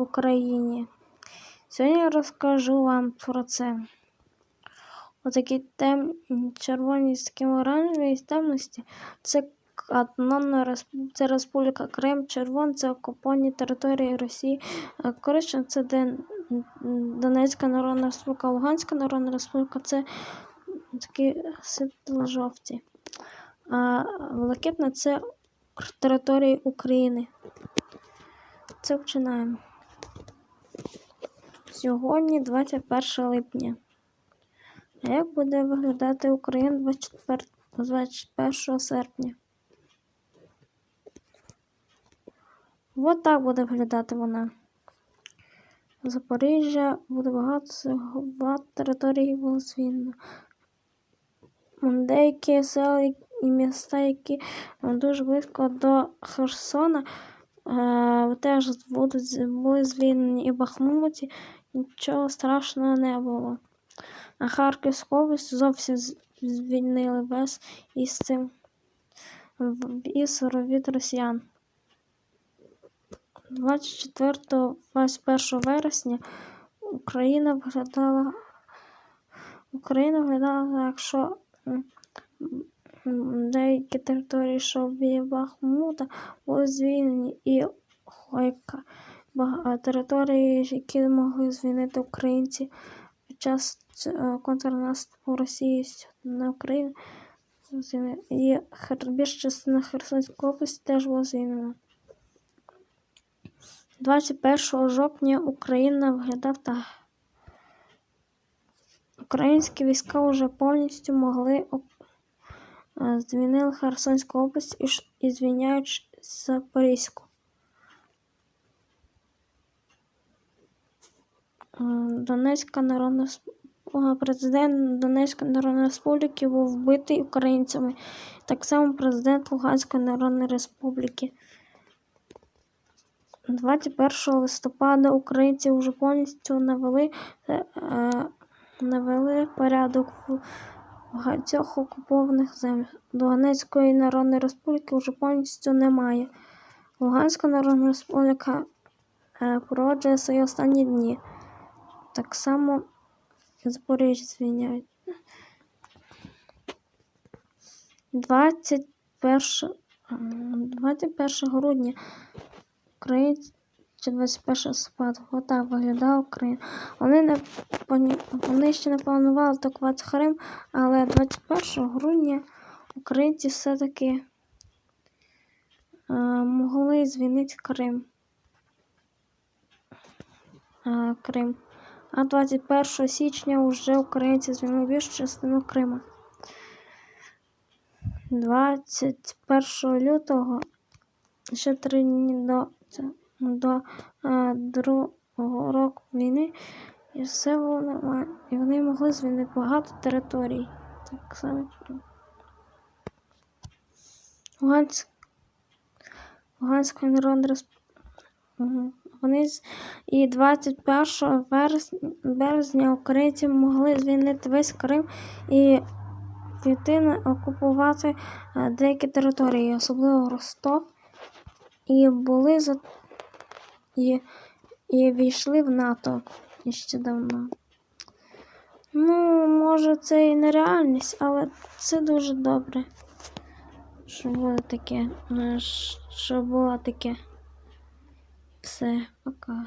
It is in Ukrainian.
в Україні. Сьогодні я розкажу вам про це. Отакі тем... червоні з таким оранжеві темності. Це Республіка, це Республіка Крим, червон це окуповані території Росії, е, коричневий це Дон... Донецька Народна Республіка, Луганська Народна Республіка це такі світло-жовті. А блакитна це території України. Це починаємо. Сьогодні 21 липня. А як буде виглядати Україна 24, 21 серпня? От так буде виглядати вона. Запоріжжя буде багато багато територій було. Деякі села і міста, які дуже близько до Херсона, теж будуть, були звільнені і Бахмуті, нічого страшного не було. А Харківську область зовсім звільнили без із цим ісору від росіян. 24-21 вересня Україна виглядала Україна виглядала так, що деякі території, що біля Бахмута, були звільнені і Хойка. Території, які могли звільнити українці під час контрнаступу Росії на Україну. І більша частина Херсонської області теж була звільнена. 21 жовтня Україна виглядав так. Українські війська вже повністю могли звільнили Херсонську область і звільняють Запорізьку. Донецька народна президент Донецької Народної Республіки був вбитий українцями, так само президент Луганської Народної Республіки. 21 листопада українці вже повністю навели е, навели порядок в багатьох окупованих землях. Донецької Народної Республіки вже повністю немає. Луганська Народна Республіка е, проводжує свої останні дні. Так само Запоріжжя звільняють. 21 21 грудня Українці 21 листопада. Отак виглядає Україна. Вони не вони ще не планували атакувати Крим, але 21 грудня українці все-таки е, могли звільнити Крим. Е, Крим. А 21 січня вже українці звільнили більшу частину Крима. 21 лютого ще три дні до до другого року війни, і все було нормально. І вони могли звільнити багато територій. Так само. Луганськ. Луганська народна республіка. Вони і 21 березня, українці могли звільнити весь Крим і піти окупувати деякі території, особливо Ростов, і були за і і війшли в НАТО ще давно. Ну, може, це і нереальність, але це дуже добре. Що було таке, що було таке. Все, пока.